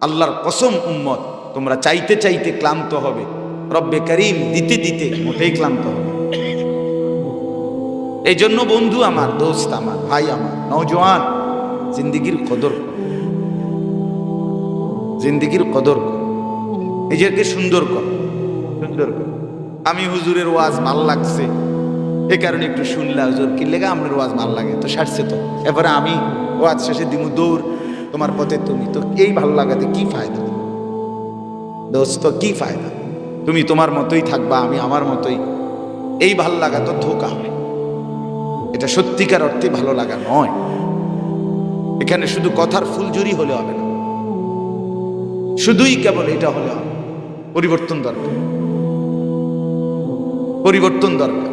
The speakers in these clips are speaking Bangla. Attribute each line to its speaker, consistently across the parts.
Speaker 1: আল্লাহর কসম উম্মত তোমরা চাইতে চাইতে ক্লান্ত হবে। রব্বে করিম দিতে দিতে মোটেই ক্লান্ত হবে এই জন্য বন্ধু আমার দোস্ত আমার ভাই আমার নওজোয়ান জিন্দিগির কদর জিন্দিগির কদর নিজেকে সুন্দর কর। সুন্দর কর। আমি হুজুরের ওয়াজ ভালো লাগছে। এ কারণে একটু শুনলা হুজুর কি লেগে আমার ওয়াজ ভালো লাগে? তো সারছে তো। এরপরে আমি ওয়াজ শেষে দিমু দৌড়। তোমার পথে তুমি, তো এই ভালো লাগাতে কি ফায়দা? দোস্ত, কি ফায়দা? তুমি তোমার মতোই থাকবা, আমি আমার মতোই। এই ভালো লাগা তো ধোকা হবে। এটা সত্যিকার অর্থে ভালো লাগা নয়। এখানে শুধু কথার ফুলজুরি হলে হবে না। শুধুই কেবল এটা হলে হবে। পরিবর্তন দরকার। পরিবর্তন দরকার।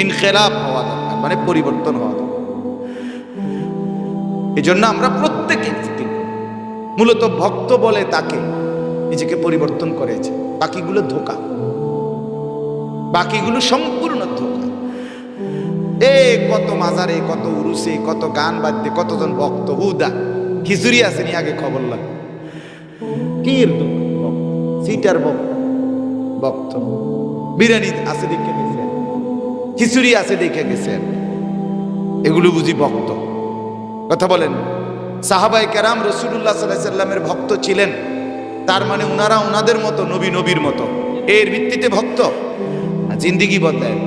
Speaker 1: ইনখেলাপ হওয়া দরকার মানে পরিবর্তন হওয়া দরকার। এই জন্য আমরা প্রত্যেকে মূলত ভক্ত বলে তাকে নিজেকে পরিবর্তন করেছে। বাকিগুলো ধোকা। বাকিগুলো সম্পূর্ণ ধোকা। এ কত মাজারে, কত উরুসে, কত গান বাদ্যে কতজন ভক্ত, হুদা। খিচুড়ি আসেনি আগে খবর লাগে কির সিটার ভক্ত। ভক্ত। বিরিয়ানি আছে দেখে গেছেন খিচুড়ি আছে দেখে গেছেন এগুলো বুঝি ভক্ত। কথা বলেন। সাহাবাই কেরাম রসুল্লাহ সাল্লাহ সাল্লামের ভক্ত ছিলেন। তার মানে উনারা উনাদের মতো, নবী নবীর মতো। এর ভিত্তিতে ভক্ত। জিন্দিগি বদলায়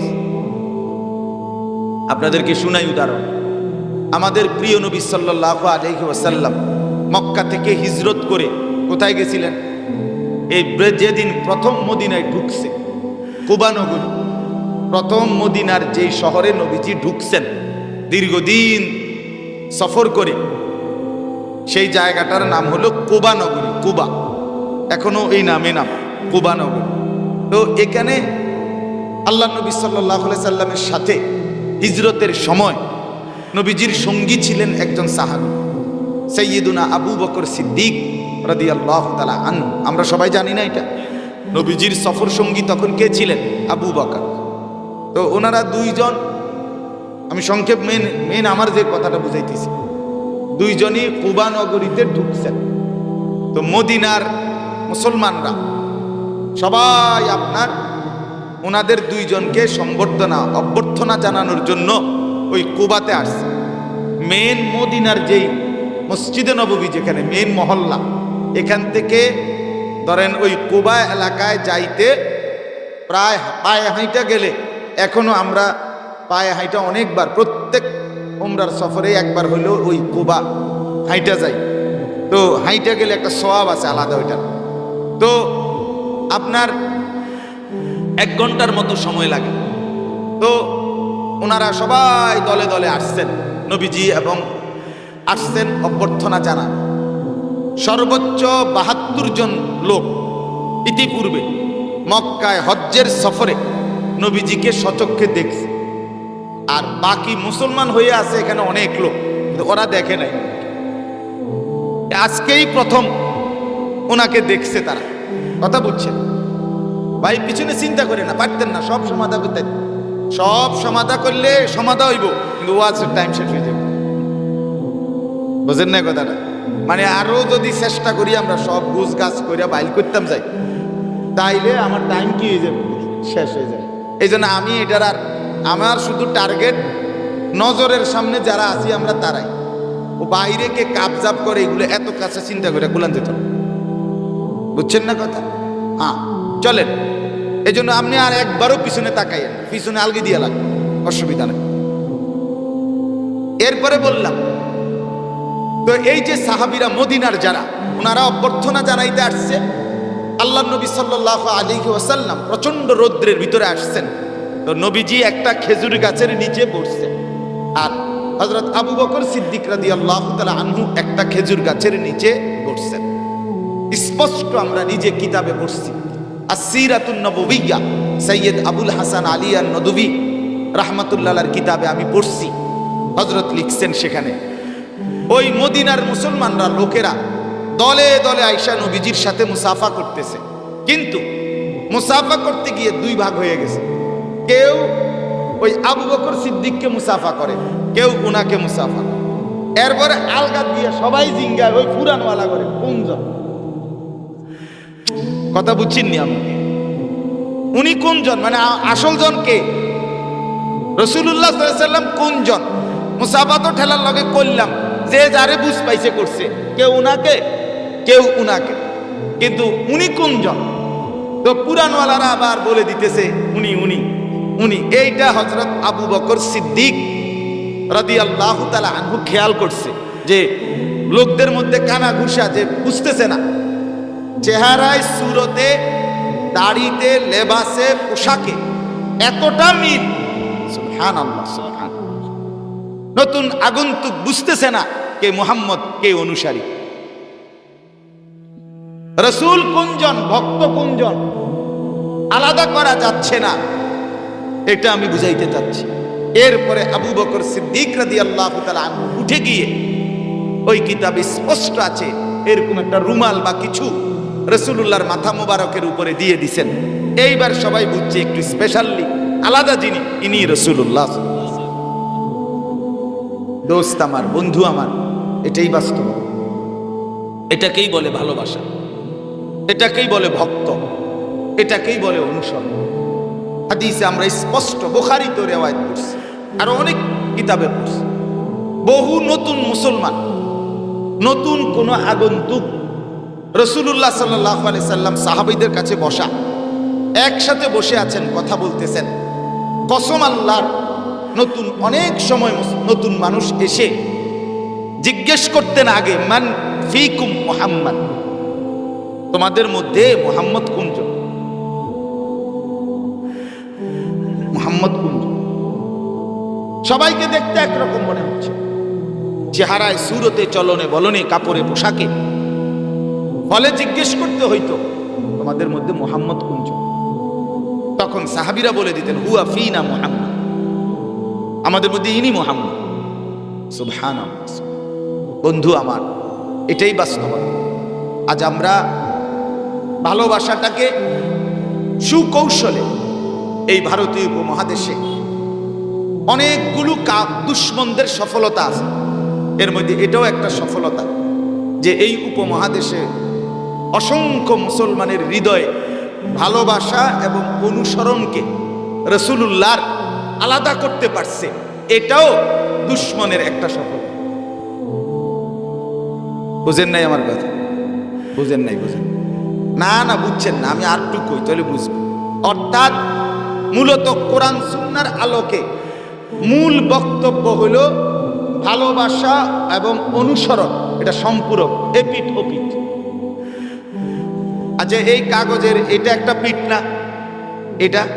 Speaker 1: আপনাদেরকে শুনাই উদাহরণ? আমাদের প্রিয় নবী সাল্লাহ আলহি ওয়াসাল্লাম মক্কা থেকে হিজরত করে কোথায় গেছিলেন? এই যেদিন প্রথম মদিনায় ঢুকছে কুবানগরী প্রথম মদিনার যেই শহরে নবীজি ঢুকছেন, দীর্ঘদিন সফর করে সেই জায়গাটার নাম হলো কুবা নগরী, কুবা। এখনও এই নামে নাম, কুবা নগরী। তো এখানে আল্লাহ নবী সাল্লাহ সাল্লামের সাথে হিজরতের সময় নবীজির সঙ্গী ছিলেন একজন সাহাবি সৈয়দুনা আবু বকর সিদ্দিক রাদি আল্লাহ তালা আন আমরা সবাই জানি না এটা। নবীজির সফর সঙ্গী তখন কে ছিলেন? আবু বকর। তো ওনারা দুইজন, আমি সংক্ষেপ মেন মেন আমার যে কথাটা বুঝাইতেছি। দুইজনই কুবা নগরীতে ঢুকছেন। তো মদিনার মুসলমানরা, সবাই আপনার, ওনাদের দুইজনকে সম্বর্ধনা অভ্যর্থনা জানানোর জন্য ওই কুবাতে আসছে। মেন মদিনার যেই মসজিদে নববী যেখানে, মেন মহল্লা, এখান থেকে ধরেন ওই কুবা এলাকায় যাইতে প্রায় পায়ে হাঁইটা গেলে, এখনও আমরা পায়ে হাঁইটা অনেকবার, প্রত্যেক উমরার সফরে একবার হলেও ওই কুবা। হাইটা যাই। তো হাইটা গেলে একটা সোয়াব আছে আলাদা ওইটার তো আপনার এক ঘণ্টার মতো সময় লাগে। তো ওনারা সবাই দলে দলে আসছেন, নবীজি এবং আসছেন অভ্যর্থনা জানান সর্বোচ্চ বাহাত্তর জন লোক ইতিপূর্বে মক্কায় হজ্জের সফরে নবীজিকে সচক্ষে দেখছে। আর বাকি মুসলমান হয়ে আছে এখানে অনেক লোক, কিন্তু ওরা দেখে নাই। আজকেই প্রথম ওনাকে দেখছে তারা। কথা বুঝছেন ভাই, পিছনে চিন্তা করে না, পারতেন না, সব সমাধা করতেন সব সমাধা করলে সমাধা হইব, কিন্তু ওয়াজের টাইম শেষ হয়ে যাবে। বুঝেন না কথাটা? মানে আরও যদি চেষ্টা করি আমরা সব গুছ গাছ করে বাইল করতাম যাই, তাইলে আমার টাইম কি হয়ে যাবে? শেষ হয়ে যাবে। এই জন্য আমি এটার আর আমার শুধু টার্গেট, নজরের সামনে যারা আছি আমরা তারাই। ও বাইরে কে কাপজাপ করে এগুলো এত কাছে চিন্তা করে গুলান যেত বুঝছেন না কথা? হ্যাঁ চলেন। এই জন্য আপনি আর একবারও পিছনে তাকাইয়েন পিছনে আলগি দিয়ে লাগবে অসুবিধা নেই। এরপরে বললাম, তো এই যে সাহাবিরা মদিনার যারা ওনারা অভ্যর্থনা জানাইতে আসছে, আল্লাহ নবী সাল্লাহ আলী ওয়াসাল্লাম প্রচণ্ড রৌদ্রের ভিতরে আসছেন। তো নবীজি একটা খেজুর গাছের নিচে বসছে আর হজরত আবু বকর সিদ্দিক রাদি আল্লাহ আনহু একটা খেজুর গাছের নিচে বসছেন স্পষ্ট আমরা নিজে কিতাবে পড়ছি। আসিরাতুন নববিয়া সৈয়দ আবুল হাসান আলী আর নদবী রাহমাতুল্লাহর কিতাবে আমি পড়ছি। হজরত লিখছেন সেখানে, ওই মদিনার মুসলমানরা, লোকেরা দলে দলে আইসা নবীজির সাথে মুসাফা করতেছে। কিন্তু মুসাফা করতে গিয়ে দুই ভাগ হয়ে গেছে। কেউ ওই আবু বকর সিদ্দিককে মুসাফা করে, কেউ উনাকে মুসাফা করে। এরপরে আলগা দিয়ে সবাই জিঙ্গা ওই পুরানওয়ালা করে কোনজন কথা বুঝছেননি আমি উনি কোনজন মানে আসল জন কে? রসুল্লাহ সাল্লাম কোনজন মুসাফা তো ঠেলার লগে করলাম, যে যারে বুঝ পাইছে করছে। কেউ উনাকে কেউ উনাকে। কিন্তু উনি কোনজন তো পুরানওয়ালারা আবার বলে দিতেছে, উনি উনি। উনি এইটা হজরত আবু বকর সিদ্দিক রাদি আল্লাহ তালা আনহু খেয়াল করছে যে লোকদের মধ্যে কানা ঘুষা যে বুঝতেছে না। চেহারায়, সুরতে, দাড়িতে, লেবাসে, পোশাকে এতটা মিল। সুবহান আল্লাহ সুবহান নতুন আগন্তুক বুঝতেছে না কে মোহাম্মদ, কে অনুসারী। রসুল কুঞ্জন ভক্ত কুঞ্জন আলাদা করা যাচ্ছে না। এটা আমি বুঝাইতে চাচ্ছি। এরপরে আবু বকর সিদ্দিক রাদি আল্লাহ উঠে গিয়ে ওই কিতাবে স্পষ্ট আছে, এরকম একটা রুমাল বা কিছু রসুল্লাহর মাথা মোবারকের উপরে দিয়ে দিছেন। এইবার সবাই বুঝছে একটু স্পেশালি আলাদা যিনি, ইনি রসুল্লাহ দোস্ত আমার, বন্ধু আমার, এটাই বাস্তব। এটাকেই বলে ভালোবাসা। এটাকেই বলে ভক্ত। এটাকেই বলে অনুসরণ। হাদিসে আমরা স্পষ্ট বোখারি তো রেওয়ায়ত করছি আরও অনেক কিতাবে পড়ছি। বহু নতুন মুসলমান, নতুন কোন আগন্তুক রসুল্লাহ সাল্লাহ আলি সাল্লাম সাহাবিদের কাছে বসা, একসাথে বসে আছেন, কথা বলতেছেন। কসম আল্লাহর নতুন অনেক সময় নতুন মানুষ এসে জিজ্ঞেস করতেন আগে, মান ফিকুম মোহাম্মদ? তোমাদের মধ্যে মোহাম্মদ কুঞ্জন মোহাম্মদ কুঞ্জন সবাইকে দেখতে একরকম মনে হচ্ছে। চেহারায় সুরতে, চলনে, বলনে, কাপড়ে, পোশাকে। ফলে জিজ্ঞেস করতে হইতো, তোমাদের মধ্যে মোহাম্মদ কুঞ্জ তখন সাহাবিরা বলে দিতেন, হুয়া ফিনা মোহাম্মদ। আমাদের মধ্যে ইনি মোহাম্মদ। সুবহান বন্ধু আমার, এটাই বাস্তবতা আজ আমরা ভালোবাসাটাকে সুকৌশলে এই ভারতীয় উপমহাদেশে অনেকগুলো কা দুশ্মনদের সফলতা আছে। এর মধ্যে এটাও একটা সফলতা যে এই উপমহাদেশে অসংখ্য মুসলমানের হৃদয়ে, ভালোবাসা এবং অনুসরণকে রসুলুল্লাহর আলাদা করতে পারছে। এটাও দুশ্মনের একটা সফল। বুঝেন নাই আমার কথা? বুঝেন নাই, বুঝেন। না না, বুঝছেন না, আমি আর টুকুই তাহলে বুঝবেন অর্থাৎ মূলত কোরআন সুন্নার আলোকে মূল বক্তব্য হল ভালোবাসা এবং অনুসরণ। এটা সম্পূরক এপিট ওপিট আচ্ছা এই কাগজের এটা একটা পিঠ না? এটা?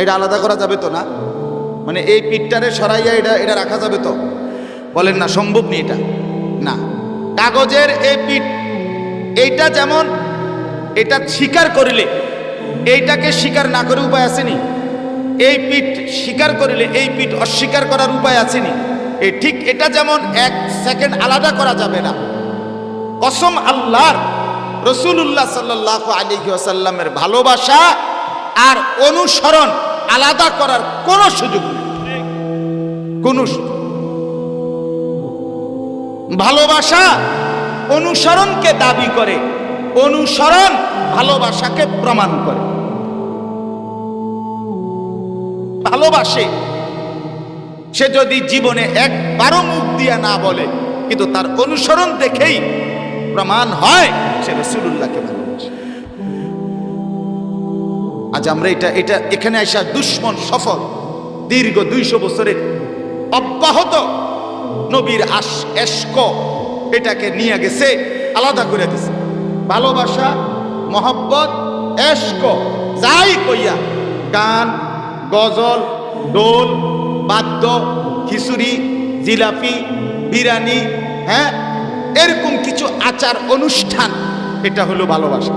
Speaker 1: এটা আলাদা করা যাবে তো না? মানে এই পিঠটারে সরাইয়া এটা এটা রাখা যাবে তো? বলেন না, সম্ভব নেই এটা? না। কাগজের এই পিঠ, এইটা যেমন, এটা স্বীকার করিলে এইটাকে স্বীকার না করে উপায় আসেনি। এই পিঠ স্বীকার করিলে এই পিঠ অস্বীকার করার উপায় আসেনি। এই ঠিক এটা যেমন এক সেকেন্ড আলাদা করা যাবে না। কসম আল্লাহর রসুল্লাহ সাল্লাহ আলী আসাল্লামের ভালোবাসা আর অনুসরণ আলাদা করার কোনো সুযোগ নেই। কোন ভালোবাসা অনুসরণকে দাবি করে, অনুসরণ ভালোবাসাকে প্রমাণ করে। ভালোবাসে, সে যদি জীবনে একবারও মুখ দিয়া না বলে, কিন্তু তার অনুসরণ দেখেই প্রমাণ হয়, সে রসুল্লাহকে ভালোবাসে। আজ আমরা এটা এটা এখানে আসা দুশ্মন, সফল, দীর্ঘ দুইশো বছরের অব্যাহত নবীর আশ এস্ক এটাকে নিয়ে গেছে, আলাদা করে দিছে। ভালোবাসা, মহব্বত এস্ক যাই কইয়া, গান গজল দোল বাদ্য, খিচুড়ি, জিলাপি, বিরিয়ানি হ্যাঁ? এরকম কিছু আচার অনুষ্ঠান। এটা হলো ভালোবাসা।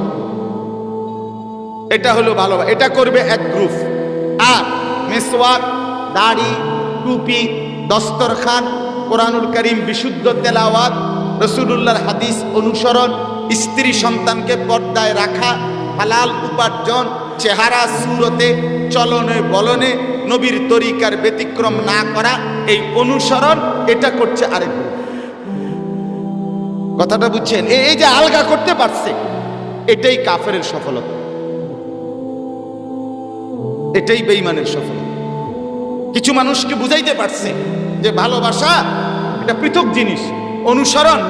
Speaker 1: এটা হলো ভালোবাসা এটা করবে এক গ্রুপ আর মেসওয়াক, দাড়ি, টুপি, দস্তরখান, কোরআনুল করিম বিশুদ্ধ তেলাওয়াত, রসুলুল্লাহর হাদিস অনুসরণ, স্ত্রী সন্তানকে পর্দায় রাখা, হালাল উপার্জন চেহারা সুরতে, চলনে বলনে নবীর তরিকার ব্যতিক্রম না করা এই অনুসরণ, এটা করছে আরেক কথাটা বুঝছেন? এই যে আলগা করতে পারছে, এটাই কাফের সফলতা। এটাই বেইমানের সফলতা। কিছু মানুষকে বুঝাইতে পারছে যে ভালোবাসা এটা পৃথক জিনিস, অনুসরণ।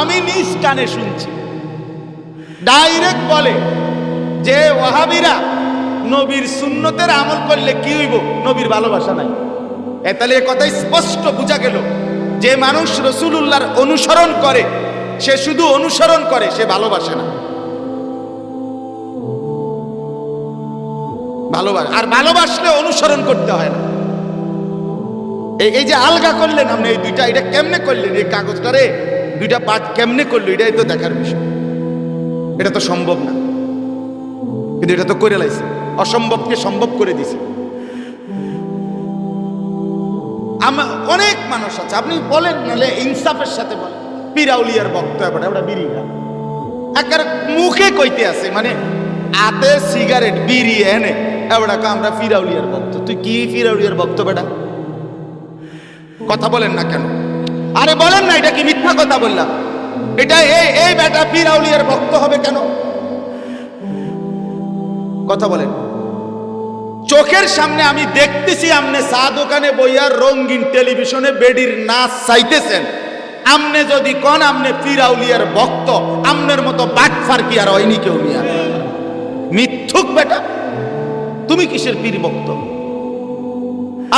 Speaker 1: আমি নিজ কানে শুনছি। ডাইরেক্ট বলে যে ওয়াহাবিরা নবীর সুন্নতের আমল করলে কি হইব? নবীর ভালোবাসা নাই। এ তাহলে এ কথাই স্পষ্ট বোঝা গেল যে মানুষ রসুলুল্লাহর অনুসরণ করে, সে শুধু অনুসরণ করে, সে ভালোবাসে না। ভালোবাসে আর ভালোবাসলে অনুসরণ করতে হয় না। এই যে আলগা করলেন আপনি এই দুইটা, এটা কেমনে করলেন? এই কাগজটারে দুইটা পাঠ কেমনে করল? এটাই তো দেখার বিষয়। এটা তো সম্ভব না। কিন্তু এটা তো করে লাইছে। অসম্ভবকে সম্ভব করে দিছে। অনেক মানুষ আছে। আপনি বলেন, নাহলে ইনসাফের সাথে বলেন। পিরাউলিয়ার বক্তব্য ওটা বিড়ি না একার মুখে কইতে আছে মানে আতে সিগারেট, বিড়ি, এনে। এবার আমরা ফিরাউলিয়ার ভক্ত তুই কি ফিরাউলিয়ার ভক্ত বেটা? কথা বলেন না কেন? আরে বলেন না, এটা কি মিথ্যা কথা বললাম? এটা এই এই বেটা ফিরাউলিয়ার ভক্ত হবে কেন? কথা বলেন। চোখের সামনে আমি দেখতেছি আমনে চা দোকানে বইয়ার রঙিন টেলিভিশনে বেডির নাচ চাইতেছেন। আমনে যদি কন আমনে ফিরাউলিয়ার ভক্ত, আমনের মতো বাটফার কি আর হয়নি কেউ মিয়া? মিথ্যুক বেটা। তুমি কিসের পীর ভক্ত?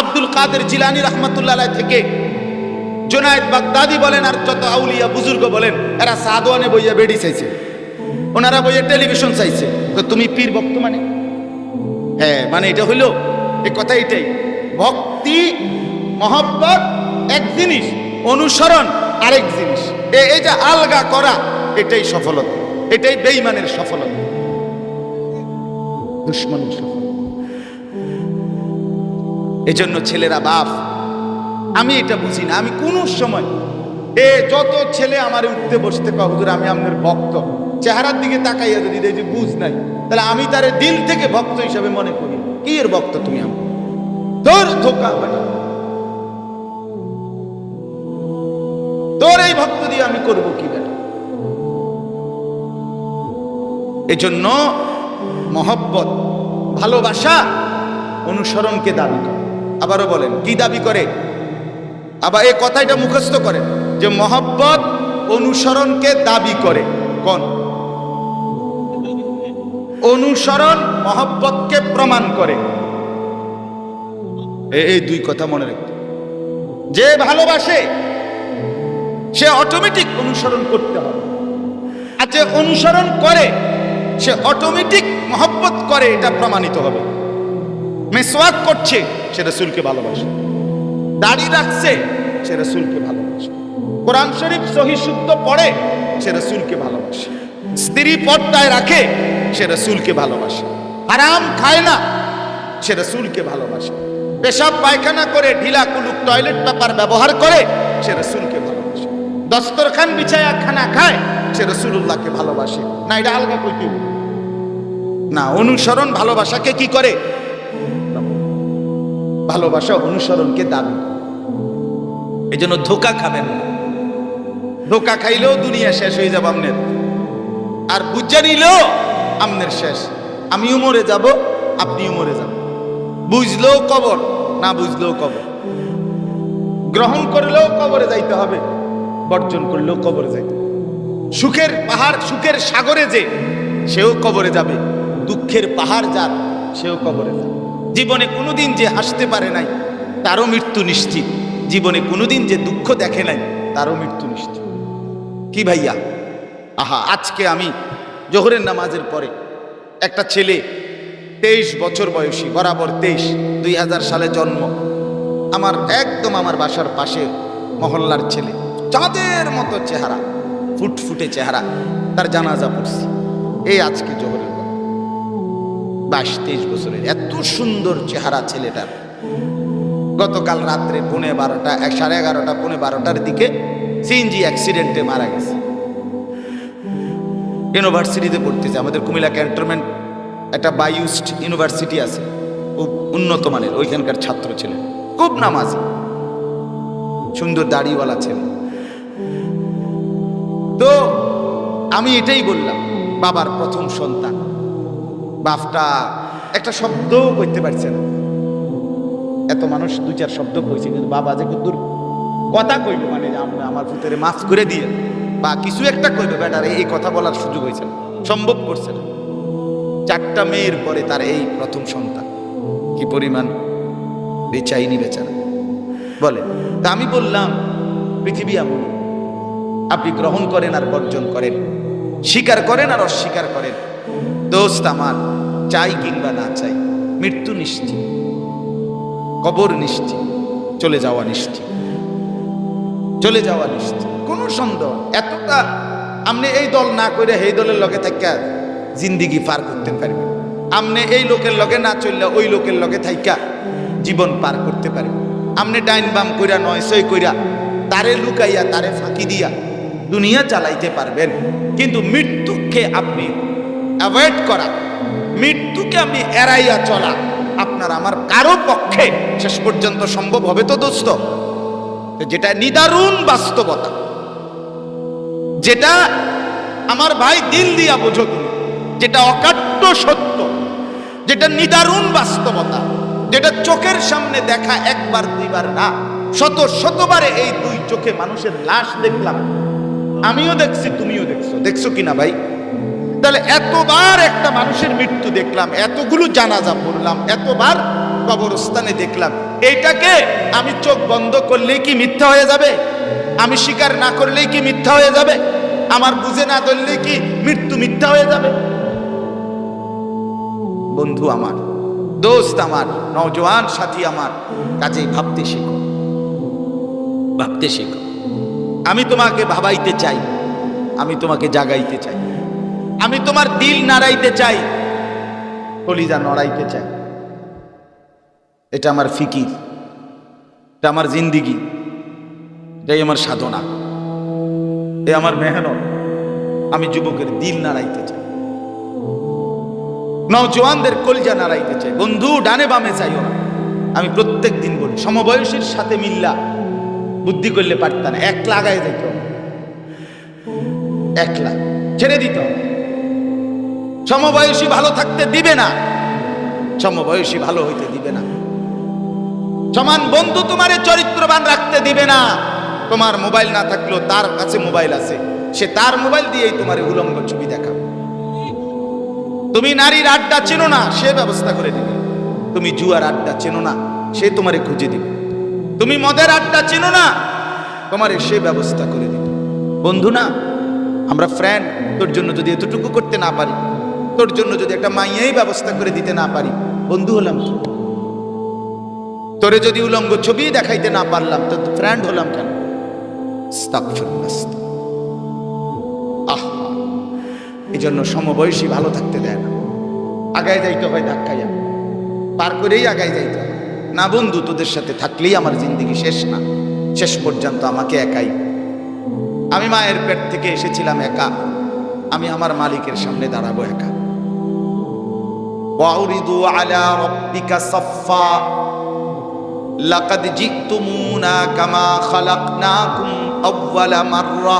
Speaker 1: আব্দুল কাদের জিলানি রহমতুল্লাহ থেকে জোনায়েদ বাগদাদি বলেন আর যত আউলিয়া বুজুর্গ বলেন, এরা সাদওয়ানে বইয়া বেডি চাইছে। ওনারা বইয়া টেলিভিশন চাইছে। তো তুমি পীর ভক্ত মানে? হ্যাঁ মানে এটা হইল এই কথা এটাই। ভক্তি, মহব্বত, এক জিনিস, অনুসরণ, আরেক জিনিস। এ- এই যে আলগা করা, এটাই সফলতা। এটাই বেইমানের সফলতা। দুশ্মনের এজন্য ছেলেরা, বাপ, আমি এটা বুঝি না। আমি কোন সময়, এ, যত ছেলে আমার উঠতে বসতে কয়, হুজুর, আমি আপনার ভক্ত। চেহারার দিকে তাকাইয়া যদি দেখি বুঝ নাই, তাহলে আমি তার দিল থেকে ভক্ত হিসাবে মনে করি। কি এর ভক্ত তুমি তোর ধোকা তোর এই ভক্ত দিয়ে আমি করব কি বেটা? এজন্য মহব্বত, ভালোবাসা অনুসরণকে দাবি করে। আবারও বলেন, কি দাবি করে? আবার এই কথাটা মুখস্থ করেন যে মহব্বত অনুসরণকে দাবি করে। কোন? অনুসরণ মহব্বতকে প্রমাণ করে। এই দুই কথা মনে রাখতে। যে ভালোবাসে, সে অটোমেটিক অনুসরণ করতে হবে। আর যে অনুসরণ করে, সে অটোমেটিক মহব্বত করে, এটা প্রমাণিত হবে। মেসওয়াক করছে, সে রসুলকে ভালোবাসে। দাড়ি রাখছে, সে রসুলকে ভালোবাসে। কোরআন শরীফ সহি শুদ্ধ পড়ে, সে রসুলকে ভালোবাসে। স্ত্রী পর্দায় রাখে সে রসুলকে ভালোবাসে। আরাম খায় না। সে রসুলকে ভালোবাসে। পেশাব পায়খানা করে ঢিলা কুলুক টয়লেট পেপার ব্যবহার করে সে রসুলকে ভালোবাসে। দস্তরখান বিছায়া খানা খায় সে রসুল্লাহকে ভালোবাসে। না এটা আলগা কইতে না অনুসরণ ভালোবাসাকে কি করে? ভালোবাসা অনুসরণকে দাবি এই জন্য ধোকা খাবেন না। ধোকা খাইলেও দুনিয়া শেষ হয়ে যাবে আমনের আর বুঝা নিলেও আমনের শেষ। আমিও মরে যাব, আপনিও মরে যাবেন বুঝলেও কবর, না বুঝলেও কবর। গ্রহণ করলেও কবরে যাইতে হবে, বর্জন করলেও কবরে যাইতে। সুখের পাহাড়, সুখের সাগরে যে, সেও কবরে যাবে। দুঃখের পাহাড় যার, সেও কবরে যাবে। জীবনে কোনোদিন যে হাসতে পারে নাই, তারও মৃত্যু নিশ্চিত। জীবনে কোনোদিন যে দুঃখ দেখে নাই, তারও মৃত্যু নিশ্চিত। কি ভাইয়া? আহা, আজকে আমি জোহরের নামাজের পরে একটা ছেলে তেইশ বছর বয়সী, বরাবর তেইশ, দুই সালে জন্ম। আমার একদম আমার বাসার পাশে মহল্লার ছেলে। চাঁদের মতো চেহারা, ফুটফুটে চেহারা, তার জানাজা পড়ছি। এই আজকে জোহরের বাইশ, তেইশ বছরের এত সুন্দর চেহারা ছেলেটার। গতকাল রাত্রে পৌনে বারোটা, সাড়ে এগারোটা, পৌনে বারোটার দিকে সিএনজি অ্যাক্সিডেন্টে মারা গেছে। ইউনিভার্সিটিতে পড়তেছে। আমাদের কুমিল্লা ক্যান্টনমেন্ট একটা বায়ুস্ট ইউনিভার্সিটি আছে। খুব উন্নত মানের, ওইখানকার ছাত্র ছিলেন খুব নামাজি। সুন্দর দাড়িওয়ালা ছেলে। তো আমি এটাই বললাম, বাবার প্রথম সন্তান। বাপটা একটা শব্দও করতে পারছে না। এত মানুষ দু চার শব্দ কইছে, কিন্তু বাবা যে দূর কথা কইল মানে আমরা আমার ভিতরে মাফ করে দিয়ে। বা কিছু একটা কইবে বেটার এই কথা বলার সুযোগ হয়েছে সম্ভব করছে না। চারটা মেয়ের পরে তার এই প্রথম সন্তান। কি পরিমাণ বেচাইনি বেচারা। বলে, তা আমি বললাম, পৃথিবী এমন। আপনি গ্রহণ করেন আর বর্জন করেন। স্বীকার করেন আর অস্বীকার করেন। দোস্ত আমার, চাই কিংবা না চাই, মৃত্যু নিশ্চিত। কবর নিশ্চিত। চলে যাওয়া নিশ্চিত। চলে যাওয়া নিশ্চিত। কোনো সন্দেহ। এতটা আপনি এই দল না করে এই দলের লগে থাকা জিন্দিগি পার করতে পারবেন আপনি এই লোকের লগে না চললে ওই লোকের লগে থাইকা জীবন পার করতে পারবেন আপনি ডাইন বাম কইরা নয় সই কইরা তারে লুকাইয়া, তারে ফাঁকি দিয়া দুনিয়া চালাইতে পারবেন। কিন্তু মৃত্যুকে আপনি অ্যাভয়েড করা, মৃত্যুকে আপনি এড়াইয়া চলা আপনার আমার কারও পক্ষে শেষ পর্যন্ত সম্ভব হবে তো দোস্ত? যেটা নিদারুণ বাস্তবতা। যেটা আমার ভাই দিল দিয়া বোঝো তুমি। যেটা অকাট্য সত্য, যেটা নিদারুণ বাস্তবতা, যেটা চোখের সামনে দেখা একবার দুইবার না, শত শতবারে এই দুই চোখে মানুষের লাশ দেখলাম। আমিও দেখছি, তুমিও দেখছ। দেখছ কিনা ভাই? তাহলে এতবার একটা মানুষের মৃত্যু দেখলাম, এতগুলো জানাজা পড়লাম, এতবার কবরস্থানে দেখলাম। এইটাকে আমি চোখ বন্ধ করলে কি মিথ্যা হয়ে যাবে? আমি স্বীকার না করলেই কি মিথ্যা হয়ে যাবে? আমার বুঝে না ধরলেই কি মৃত্যু মিথ্যা হয়ে যাবে? বন্ধু আমার, দোস্ত আমার, নওজোয়ান সাথী আমার, কাজেই ভাবতে শেখো। ভাবতে শেখো। আমি তোমাকে ভাবাইতে চাই, আমি তোমাকে জাগাইতে চাই। আমি তোমার দিল নাড়াইতে চাই, কলিজা নড়াইতে চাই। এটা আমার ফিকির, এটা আমার জিন্দিগি। এটাই আমার সাধনা এ আমার মেহনত, আমি যুবকের দিল নাড়াইতে চাই। নওজোয়ানদের কলজা নাড়াইতে চাই। বন্ধু, ডানে বামে চাইও না। আমি প্রত্যেক দিন বলি, সমবয়সীর সাথে মিল্লা, বুদ্ধি করলে পারত না। এক লাগায় যেত একলা ছেড়ে দিত সমবয়সী ভালো থাকতে দিবে না। সমবয়সী ভালো হইতে দিবে না। সমান বন্ধু তোমারে চরিত্রবান রাখতে দিবে না। তোমার মোবাইল না থাকলেও তার কাছে মোবাইল আছে। সে তার মোবাইল দিয়েই তোমার উলঙ্গ ছবি দেখাবে তুমি নারীর আড্ডা চেনো না, সে ব্যবস্থা করে দিবে। তুমি জুয়ার আড্ডা চেনো না, সে তোমারে খুঁজে দিবে। তুমি মদের আড্ডা চেনো না, তোমারে সে ব্যবস্থা করে দিবে। বন্ধু না আমরা ফ্রেন্ড তোর জন্য যদি এতটুকু করতে না পারি, তোর জন্য যদি একটা মাইয়াই ব্যবস্থা করে দিতে না পারি, বন্ধু হলাম কি তোরে যদি উলঙ্গ ছবি দেখাইতে না পারলাম, তো ফ্রেন্ড হলাম কেন। আহা এই জন্য সমবয়সী ভালো থাকতে দেয় না আগায় যাইতে হয় ধাক্কাইয়া পার করেই আগায় যাইতে হয় না বন্ধু তোদের সাথে থাকলেই আমার জিন্দগি শেষ না শেষ পর্যন্ত আমাকে একাই আমি মায়ের পেট থেকে এসেছিলাম একা আমি আমার মালিকের সামনে দাঁড়াবো একা وَعُرِضُوا عَلَى رَبِّكَ صَفًّا لَقَدْ جِئْتُمُونَا كَمَا خَلَقْنَاكُمْ আউয়ালা মাররা।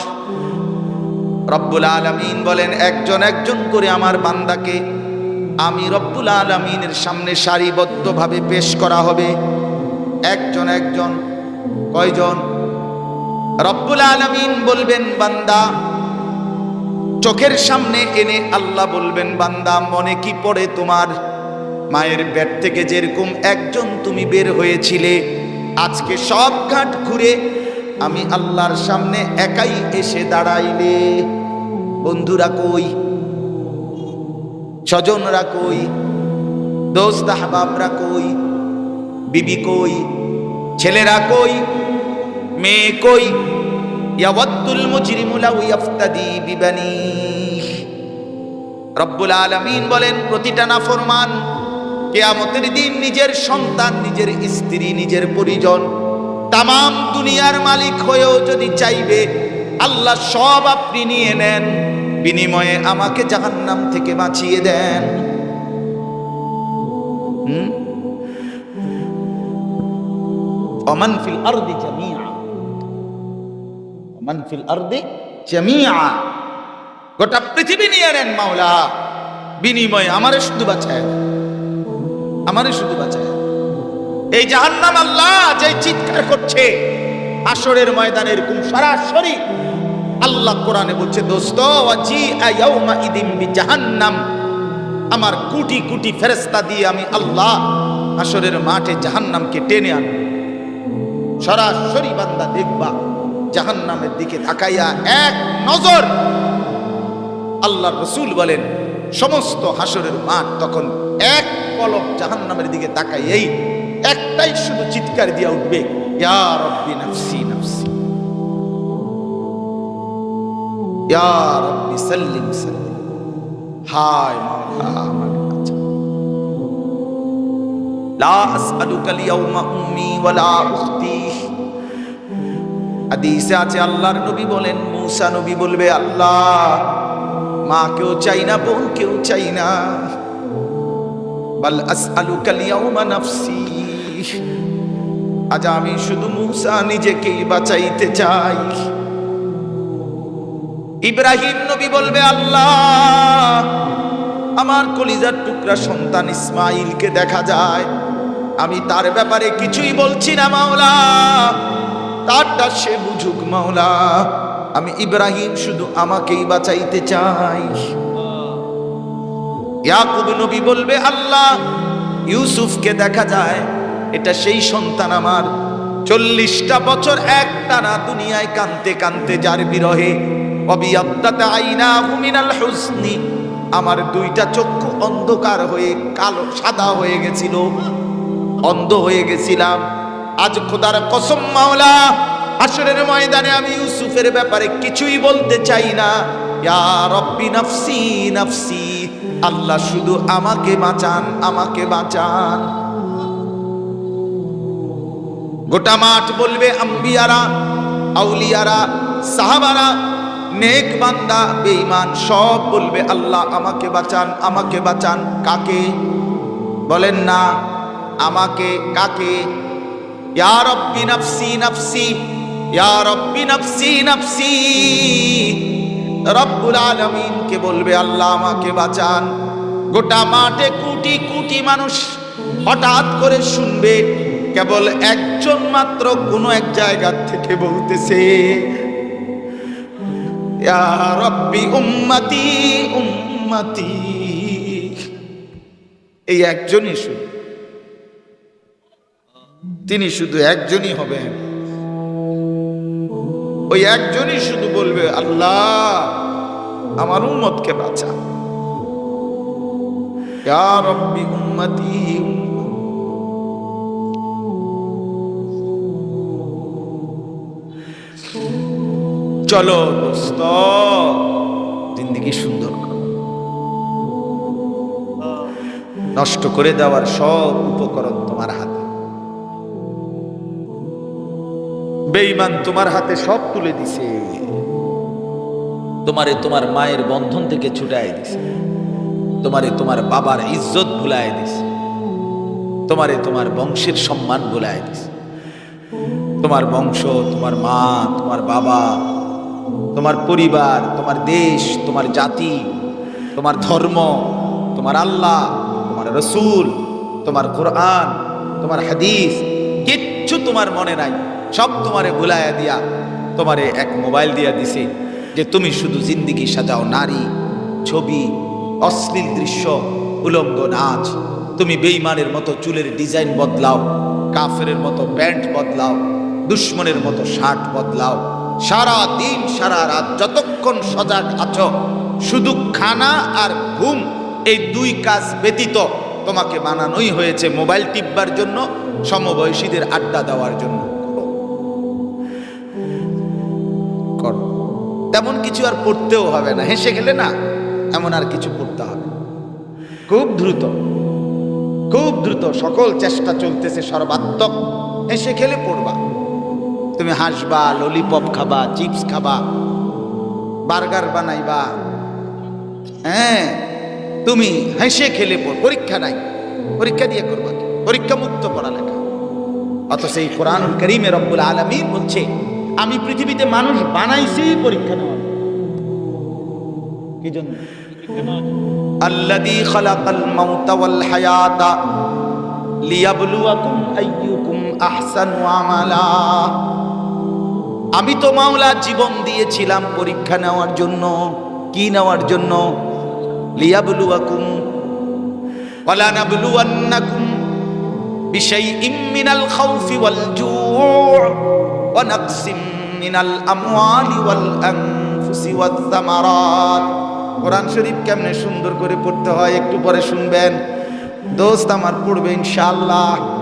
Speaker 1: রব্বুল আলামিন বলেন, একজন একজন করে আমার বান্দাকে আমি রব্বুল আলমিনের সামনে সারিবদ্ধভাবে পেশ করা হবে। একজন একজন, কয়জন? রব্বুল আলমিন বলবেন, বান্দা, চোখের সামনে এনে আল্লাহ বলবেন, বান্দা, মনে কি পড়ে তোমার? মায়ের ব্যাট থেকে যেরকম একজন তুমি বের হয়েছিলে, আজকে সব ঘাট ঘুরে আমি আল্লাহর সামনে একাই এসে দাঁড়াইলে। বন্ধুরা কই? স্বজনরা কই? দোস্ত আহবাবরা কই? বিবি কই? ছেলেরা কই? মেয়ে কই? ইয়াওয়াদ্দুল মুজরিমু লাউ ইয়াফতাদি বিবানিহ রব্বুল আলামিন বলেন, প্রতিটা নাফরমান কেয়ামতের দিন নিজের সন্তান, নিজের স্ত্রী, নিজের পরিজন তাম দুনিয়ার মালিক হয়েও যদি চাইবে, আল্লাহ সব আপনি নিয়ে নেন, বিনিময়ে আমাকে জাহান্নাম থেকে বাঁচিয়ে দেন। অমান ফিল আরদি জামিয়া। অমান ফিল গোটা পৃথিবী নিয়ে নেন মাওলা, বিনিময়ে আমারে শুধু বাঁচায়। আমারে শুধু বাঁচায়। এই জাহান্নাম আল্লাহ যে চিৎকার করছে আসরের ময়দানে এরকম সরাসরি আল্লাহ কোরআনে বলছে, দোস্ত জাহান্নাম আমার কুটি কুটি ফেরেশতা দিয়ে আমি আল্লাহ আসরের মাঠে জাহান্নামকে টেনে আনব। সরাসরি বান্দা দেখবা জাহান্নামের দিকে তাকাইয়া এক নজর আল্লাহ রসুল বলেন, সমস্ত হাসরের মাঠ তখন এক পলক জাহান্নামের দিকে তাকাই এই একটাই শুধু চিৎকার দিয়া উঠবে, ইয়া রব্বি নফসি নফসি। হায় মাওলা আসআলুকা আল-ইয়াওমা উম্মি ওয়ালা উখতি। হাদিসে আছে, আল্লাহর নবী বলেন, মূসা নবী বলবে, আল্লাহ, মা কেউ চাই না, বোন কেউ চাই না। বাল আসআলুকা আল-ইয়াওমা নাফসি। আজ আমি শুধু মুসা নিজেকেই বাঁচাইতে চাই। ইব্রাহিম নবী বলবে, আল্লাহ, আমার কলিজার টুকরা সন্তান ইসমাইলকে দেখা যায়। আমি তার ব্যাপারে কিছুই বলছি না, মাওলা। তারটা সে বুঝুক, মাওলা। আমি ইব্রাহিম শুধু আমাকেই বাঁচাইতে চাই। ইয়াকুব নবী বলবে, আল্লাহ, ইউসুফকে দেখা যায়। এটা সেই সন্তান আমার। চল্লিশটা বছর একটানা দুনিয়ায় কানতে কানতে যার বিরহে আমার দুইটা চক্ষু অন্ধকার হয়ে কালো, সাদা হয়ে গেছিল। অন্ধ হয়ে গেছিলাম। আজ খোদার কসম মাওলা হাসরের ময়দানে আমি ইউসুফের ব্যাপারে কিছুই বলতে চাই না। আল্লাহ শুধু আমাকে বাঁচান আমাকে বাঁচান। গোটা মাঠ বলবে আম্বিয়ারা, আউলিয়ারা, সাহাবারা, নেক বান্দা, বেঈমান, সব বলবে আল্লাহ আমাকে বাঁচান আমাকে বাঁচান, কাকে? বলেন না, আমাকে কাকে? ইয়া রব্বি নাফসি নাফসি, ইয়া রব্বি নাফসি নাফসি। রব্বুল বলবে আল্লাহ আমাকে বাঁচান। গোটা মাঠে কোটি কোটি মানুষ হঠাৎ করে শুনবে কেবল একজন মাত্র কোনো এক জায়গা থেকে বলতেছে উম্মতি উম্মতি। এই একজনই শুধু। তিনি শুধু একজনই হবেন। ওই একজনই শুধু বলবে, আল্লাহ, আমার উম্মতকে বাঁচা। রব্বি উম্মতি। চলো। জিন্দগি সুন্দর। নষ্ট করে দেওয়ার সব উপকরণ তোমার হাতে। বেঈমান তোমার হাতে সব তুলে দিছে। তোমারে তোমার মায়ের বন্ধন থেকে ছুটাই দিছে। তোমারে তোমার বাবার ইজ্জত ভুলাই দিছে। তোমারে তোমার বংশের সম্মান ভুলাই দিছে। তোমার বংশ, তোমার মা, তোমার বাবা তোমার পরিবার, তোমার দেশ, তোমার জাতি, তোমার ধর্ম, তোমার আল্লাহ, তোমার রসুল, তোমার কোরআন, তোমার হাদিস, কিচ্ছু তোমার মনে নাই। সব তোমারে ভুলাইয়া দিয়া, তোমারে এক মোবাইল দিয়া দিছে যে তুমি শুধু জিন্দিগি সাজাও নারী, ছবি, অশ্লীল দৃশ্য, উলঙ্গ নাচ, তুমি বেইমানের মতো চুলের ডিজাইন বদলাও কাফের মতো প্যান্ট বদলাও, দুশ্মনের মতো শার্ট বদলাও সারা দিন সারা রাত যতক্ষণ সজাগ আছো, শুধু খানা আর ঘুম, এই দুই কাজ ব্যতীত তোমাকে বানানোই হয়েছে মোবাইল টিপবার জন্য, সমবয়সীদের আড্ডা দেওয়ার জন্য। তেমন কিছু আর পড়তেও হবে না। হেসে গেলে না, এমন আর কিছু পড়তে হবে। খুব দ্রুত খুব দ্রুত সকল চেষ্টা চলতেছে সর্বাত্মক। হেসে খেলে পড়বা। তুমি হাসবা ললিপপ খাবা চিপস খাবা বার্গার বানাইবা। হ্যাঁ তুমি হেসে খেলে পরীক্ষা নাই। পরীক্ষা দিয়ে করবা পরীক্ষা মুক্ত পড়ালেখা। অথচ এই কোরআন করিমে রব্বুল আলমিন বলছে, আমি পৃথিবীতে মানুষ বানাইছি, পরীক্ষা নেওয়ার। কি জন্য? আল্লাযী খালাকাল মাউতা আমি তো মাওলা জীবন দিয়েছিলাম পরীক্ষা নেওয়ার জন্য। কি নেওয়ার জন্য? মিনাল কোরআন শরীফ কেমনে সুন্দর করে পড়তে হয় একটু পরে শুনবেন। দোস্ত আমার পড়বে ইনশাআল্লাহ।